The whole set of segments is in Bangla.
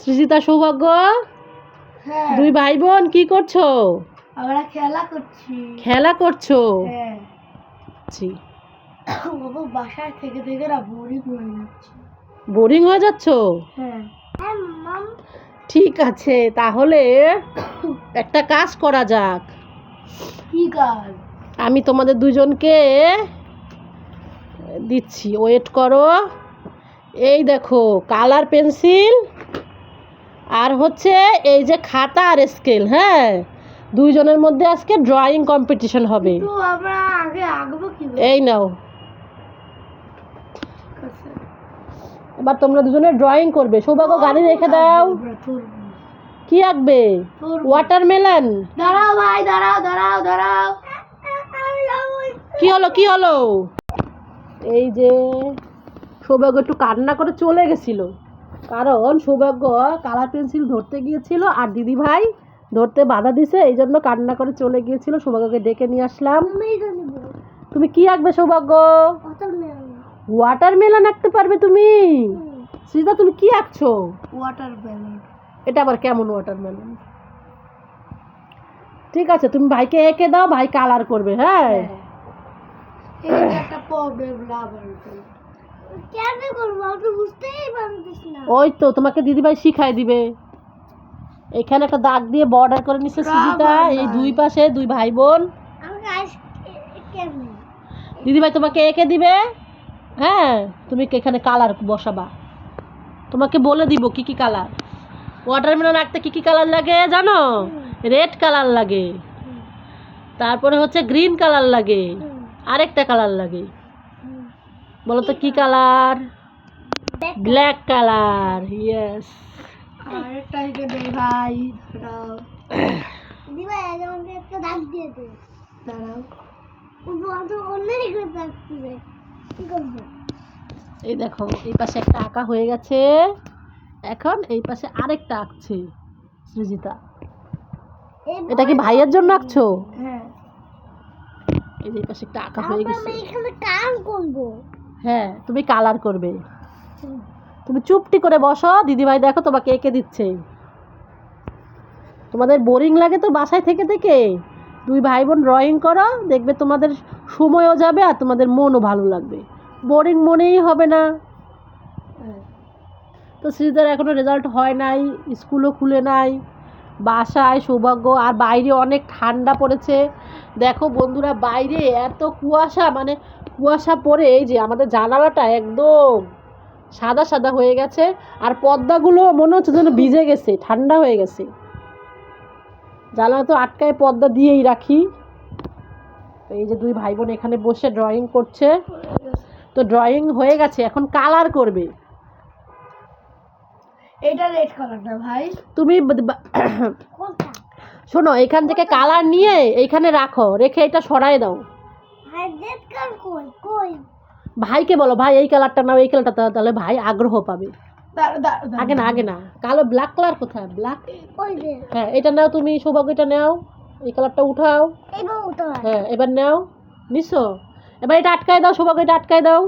সৃজিতা সৌভাগ্য? হ্যাঁ। দুই ভাই বোন কি করছ? আমরা খেলা করছি। খেলা করছ? হ্যাঁ। বাবা বাসায় থেকে থেকে না বোরিং হয়ে যাচ্ছে। বোরিং হয়ে যাচ্ছো? হ্যাঁ। হ্যাঁ ঠিক আছে তাহলে একটা কাজ করা যাক। কি কাজ? আমি তোমাদের দুজনকে দিচ্ছি ওয়েট করো। এই দেখো কালার পেন্সিল আর হচ্ছে এই যে খাতা আর স্কেল হ্যাঁ? দুইজনের মধ্যে আজকে ড্রয়িং কম্পিটিশন হবে। এই নাও। এবার তোমরা দুজনে ড্রয়িং করবে। সৌভাগ্য গাড়ি রেখে দাও। কি আঁকবে? ওয়াটারমেলন দাঁড়াও ভাই দাঁড়াও দাঁড়াও দাঁড়াও। কি হলো কি হলো? এই যে সৌভাগ্য একটু কান্না করে চলে গেছিল। কারণ সৌভাগ্য কালার পেন্সিল ধরতে গিয়েছিল আর দিদি ভাই ধরতে বাধা দিছে এই জন্য কান্না করে চলে গিয়েছিল। সৌভাগ্যকে ডেকে নিয়ে আসলাম। তুমি কি আঁকবে সৌভাগ্য? ওয়াটারমেলন আঁকতে পারবে তুমি। সৃজিতা তুমি কি আঁকছো? ওয়াটার ব্যালন এটা আবার কেমন ওয়াটারমেলন ঠিক আছে তুমি ভাইকে এঁকে দাও ভাই কালার করবে হ্যাঁ? এটা একটা প্রবলেম লাভার কেন করব? আমি তো বুঝতেই পারতেছি না। ওই তো তোমাকে দিদিভাই শিখাই দিবে। এখানে একটা দাগ দিয়ে বর্ডার করে নিচ্ছে সুজিতা এই দুই পাশে দুই ভাই বোন দিদিভাই তোমাকে এঁকে দিবে? হ্যাঁ তুমি এখানে কালার বসাবা। তোমাকে বলে দিব কি কি কালার ওয়াটারমেলন আঁকতে কি কি কালার লাগে জানো? রেড কালার লাগে। তারপরে হচ্ছে গ্রিন কালার লাগে। আরেকটা কালার লাগে। বলো তো কি কালার? ব্ল্যাক কালার ইয়েস ভাই দাঁড়াও। দিবা আমাকে একটা দাগ দিয়ে দে। দাঁড়াও। তো অন্যেরই করে দাগ দিবে। কি করব? এই দেখো এই পাশে একটা আঁকা হয়ে গেছে। এখন এই পাশে আরেকটা আঁকছে সৃজিতা। এটা কি ভাইয়ের জন্য আঁকছো? হ্যাঁ। এই যে এই পাশে একটা আঁকা হয়ে গেছে। এখানে কাম করব। হ্যাঁ তুমি কালার করবে। তুমি চুপটি করে বসো, দিদিভাই দেখো তোমাকে এঁকে দিচ্ছে। তোমাদের বোরিং লাগে তো বাসায় থেকে থেকে। দুই ভাই বোন ড্রয়িং করো, দেখবে তোমাদের সময়ও যাবে আর তোমাদের মনও ভালো লাগবে। বোরিং মনেই হবে না। তো শ্রীজার এখনও রেজাল্ট হয় নাই স্কুলও খুলে নাই। বাসায় সৌভাগ্য, আর বাইরে অনেক ঠান্ডা পড়েছে। দেখো বন্ধুরা, বাইরে এত কুয়াশা মানে কুয়াশা পড়ে, এই যে আমাদের জানালাটা একদম সাদা সাদা হয়ে গেছে, আর পর্দাগুলো মনে হচ্ছে যেন ভিজে গেছে, ঠান্ডা হয়ে গেছে। জানালা তো আটকায় পর্দা দিয়েই রাখি। এই যে দুই ভাই বোন এখানে বসে ড্রয়িং করছে। তো ড্রয়িং হয়ে গেছে, এখন কালার করবে। এটা রেড কালারটা ভাই। তুমি শোনো এখান থেকে কালার নিয়ে এইখানে রাখো রেখে এটা সরাই দাও। ভাই রেড কালার কই? কই? ভাইকে বলো ভাই এই কালারটা নাও এই কালারটা তাহলে ভাই আগ্রহ পাবে। আগে না আগে না কালো ব্ল্যাক কালার কোথায়? ব্ল্যাক হ্যাঁ এটা নাও তুমি সৌভাগ্য এটা নাও। এই কালারটা উঠাও। হ্যাঁ এবার নাও। নিছো? এবার এটা আটকায় দাও সৌভাগ্য এটা আটকায় দাও।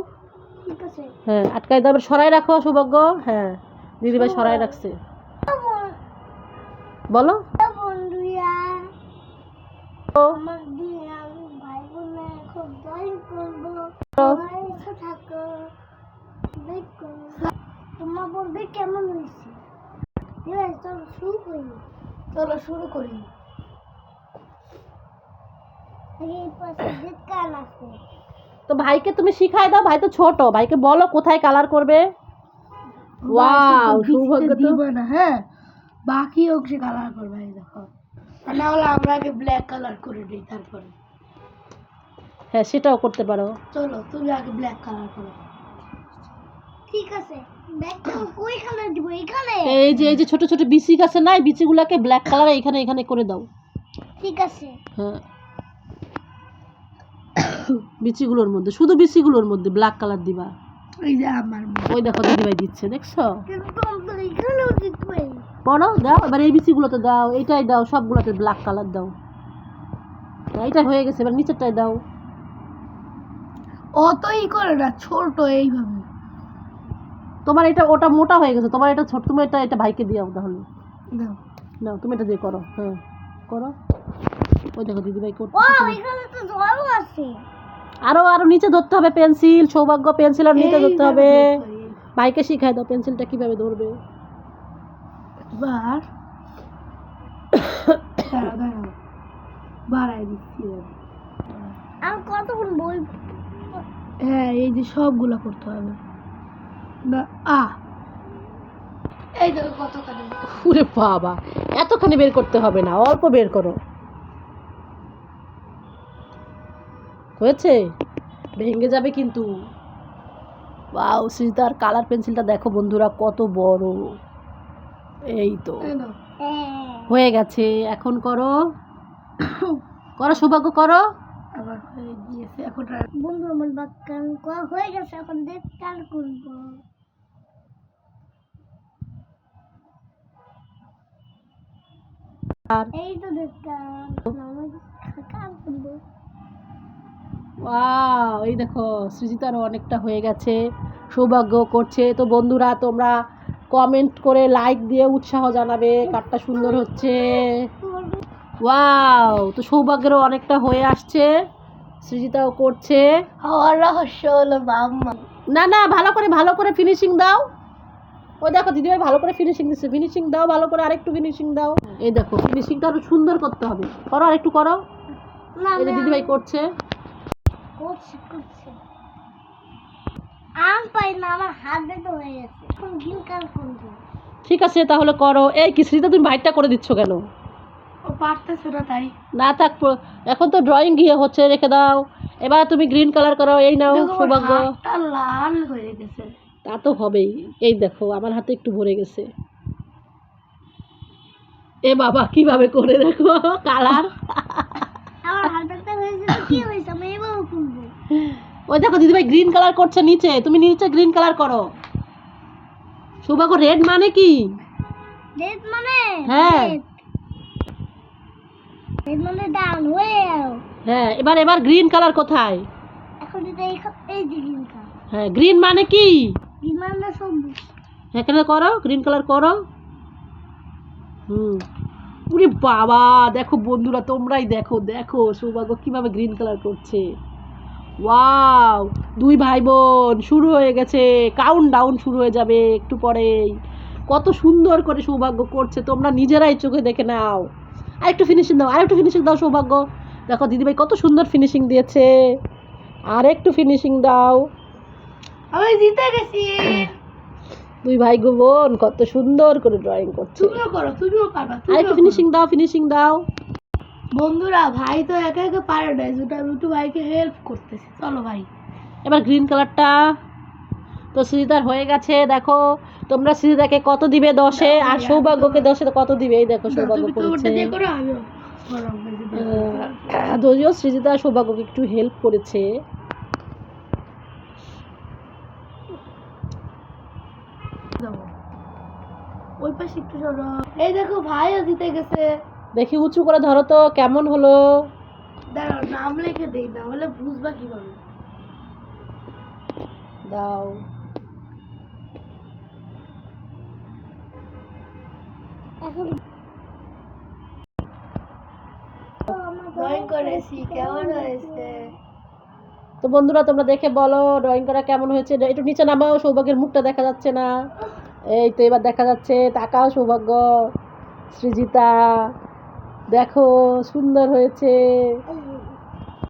ঠিক আছে। হ্যাঁ আটকায় দাও এবার সরাই রাখো সৌভাগ্য। হ্যাঁ। দিদিভাই সরাই রাখছে। বলো। তোমার বলবে কেমন হয়েছে চলো শুরু করি। চলো শুরু করি তো ভাইকে তুমি শিখাই দাও ভাই তো ছোট ভাইকে বলো কোথায় কালার করবে। ওয়াও সৌভাগ্য তো। না হ্যাঁ। বাকি অংশে কালার করবে এই দেখো। না হলে আমরা আগে ব্ল্যাক কালার করে দিই তারপরে। হ্যাঁ সেটাও করতে পারো। চলো তুমি আগে ব্ল্যাক কালার করো। ঠিক আছে এই যে এই যে ছোট ছোট বিচি আছে না এই বিচিগুলোকে ব্ল্যাক কালার এখানে এখানে করে দাও। ঠিক আছে। হ্যাঁ। বিচিগুলোর মধ্যে শুধু বিচিগুলোর মধ্যে ব্ল্যাক কালার দিবা। যে আমার ওই দেখো দিদিভাই দিচ্ছে দেখছ? পড়ো দাও এবার এই দাও এইটাই দাও সবগুলোতে ব্ল্যাক কালার দাও। হয়ে গেছে এবার নিচেরটাই দাও। অতই করে না ছোট এইভাবে। তোমার এটা ওটা মোটা হয়ে গেছে তোমার এটা ছোট তুমি এটা এটা ভাইকে দিও তাহলে। দাও। নাও তুমি এটা দিয়ে করো হ্যাঁ করো। ওই দেখো দিদিভাই করতে ও এখানে তো জলও আছে। আরও আরও নিচে ধরতে হবে পেন্সিল সৌভাগ্য পেন্সিল আর নিচে ধরতে হবে। ভাইকে শিখাই দাও পেন্সিলটা কীভাবে ধরবে। বার বাড়াই দিচ্ছি আর কতক্ষণ বই হ্যাঁ এই যে সবগুলা করতে হবে। না আ। এই দেখো কতখানি। ওরে বাবা এতখানি বের করতে হবে না অল্প বের করো। হয়েছে? ভেঙে যাবে কিন্তু। ওয়াও সীতার কালার পেন্সিলটা দেখো বন্ধুরা কত বড়। এই তো। হয়ে গেছে। এখন করো। করো সৌভাগ্য করো। এখন বন্ধু আমার হয়ে গেছে এখন দেখ কার করব। আর এই তো করব? ওয়াও এই দেখো সৃজিতারও অনেকটা হয়ে গেছে সৌভাগ্য করছে। তো বন্ধুরা তোমরা কমেন্ট করে লাইক দিয়ে উৎসাহ জানাবে কারটা সুন্দর হচ্ছে। ওয়াও তো সৌভাগ্যেরও অনেকটা হয়ে আসছে সৃজিতাও করছে। রহস্য হলো মাম্মা। না না ভালো করে ভালো করে ফিনিশিং দাও। ওই দেখো দিদিভাই ভালো করে ফিনিশিং দিচ্ছে। ফিনিশিং দাও ভালো করে আরেকটু ফিনিশিং দাও। এই দেখো ফিনিশিংটা আরও সুন্দর করতে হবে। করো আরেকটু করো। দিদিভাই করছে। করছে করছে। আম পাই না আমার হাত হয়ে গেছে। এখন গ্রিন কালার করব ঠিক আছে তাহলে করো। এই কি তুমি করে দিচ্ছ কেন? ও পারতেছে না তাই। না থাক এখন তো ড্রয়িং গিয়ে হচ্ছে রেখে দাও। এবার তুমি গ্রিন কালার করো এই নাও সৌভাগ্য। লাল হয়ে গেছে। তা তো হবেই। এই দেখো আমার হাতে একটু ভরে গেছে। এ বাবা কীভাবে করে দেখো? কালার আমার হয়েছে কি হয়েছে? ওই দেখো দিদিভাই গ্রিন কালার করছে নিচে তুমি নিচে গ্রিন কালার করো। সৌভাগ্য রেড মানে কি? রেড মানে? হ্যাঁ। রেড মানে ডাউন হয়ে যাও হ্যাঁ এবার এবার গ্রিন কালার কোথায়? এখন এটা এই এই যে গ্রিন কালার হ্যাঁ গ্রিন মানে কি? গ্রিন মানে সবুজ। এখানে করো? গ্রিন কালার করো। হুম। উরে বাবা দেখো বন্ধুরা তোমরাই দেখো দেখো সৌভাগ্য কীভাবে গ্রিন কালার করছে। ওয়াও দুই ভাই বোন শুরু হয়ে গেছে। কাউন্ট ডাউন শুরু হয়ে যাবে একটু পরেই। কত সুন্দর করে সৌভাগ্য করছে তোমরা নিজেরাই চোখে দেখে নাও। আরেকটু ফিনিশিং দাও আরেকটু ফিনিশিং দাও সৌভাগ্য। দেখো দিদিভাই কত সুন্দর ফিনিশিং দিয়েছে। আর একটু ফিনিশিং দাও। আমি জিতে গেছি। দুই ভাই গো বোন কত সুন্দর করে ড্রয়িং করছে। তুমিও করো তুমিও পারবা আর একটু ফিনিশিং দাও ফিনিশিং দাও। বন্ধুরা ভাই তো একা একা পারে না আমি একটু ভাইকে হেল্প করতেছি। চলো ভাই। এবার গ্রিন কালারটা তো সৃজিতার হয়ে গেছে দেখো। তোমরা সৃজিতাকে কত দিবে দশে? আর সৌভাগ্যকে দশে কত দিবে? এই দেখো সৌভাগ্য করেছে। যদিও সৃজিতা সৌভাগ্যকে একটু হেল্প করেছে। ওই পাশে একটু এই দেখো ভাইও জিতে গেছে। দেখি উঁচু করে ধরো তো কেমন হলো? দাঁড়াও নাম লিখে দেই না হলে বুঝবা কীভাবে? দাও। এখন ড্রয়িং করেছি কেমন হয়েছে? তো বন্ধুরা তোমরা দেখে বলো ড্রয়িং করা কেমন হয়েছে? একটু নিচে নামাও সৌভাগ্যের মুখটা দেখা যাচ্ছে না। এই তো এবার দেখা যাচ্ছে তাকাও সৌভাগ্য সৃজিতা। দেখো সুন্দর হয়েছে।